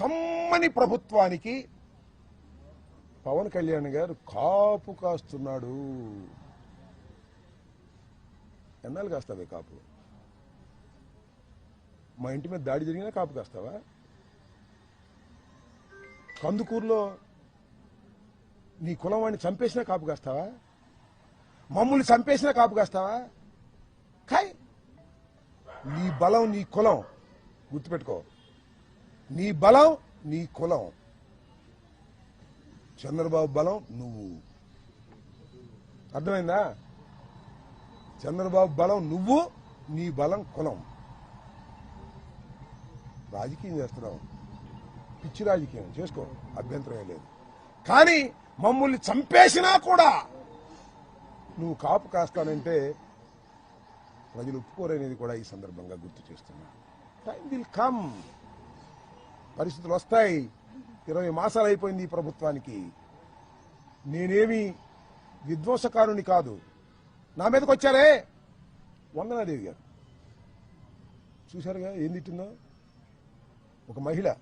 కమ్మని ప్రభుత్వానికి పవన్ కళ్యాణ్ గారు కాపు కాస్తున్నాడు. ఎన్నాళ్ళు కాస్తావే కాపు? మా ఇంటి మీద దాడి జరిగినా కాపు కాస్తావా? కందుకూరులో నీ కులం వాడిని చంపేసినా కాపు కాస్తావా? మమ్మల్ని చంపేసినా కాపు కాస్తావా? కాయ్! నీ బలం నీ కులం గుర్తుపెట్టుకో. నీ బలం నీ కులం. చంద్రబాబు బలం నువ్వు. అర్థమైందా? చంద్రబాబు బలం నువ్వు నీ బలం కులం. రాజకీయం చేస్తున్నావు. పిచ్చి రాజకీయం చేసుకో. అభ్యంతరం లేదు. కానీ మమ్మల్ని చంపేసినా కూడా నువ్వు కాపు కాస్తానంటే ప్రజలు ఒప్పుకోరనేది కూడా ఈ సందర్భంగా గుర్తు చేస్తున్నా. టైం విల్ కమ్ పరిస్థితులు వస్తాయి. ఇరవై మాసాలు అయిపోయింది ఈ ప్రభుత్వానికి. నేనేమి విధ్వంసకారుని కాదు. నా మీదకి వచ్చారే? వందనాదేవి గారు. చూశారుగా? ఏం తిట్టిందో? ఒక మహిళ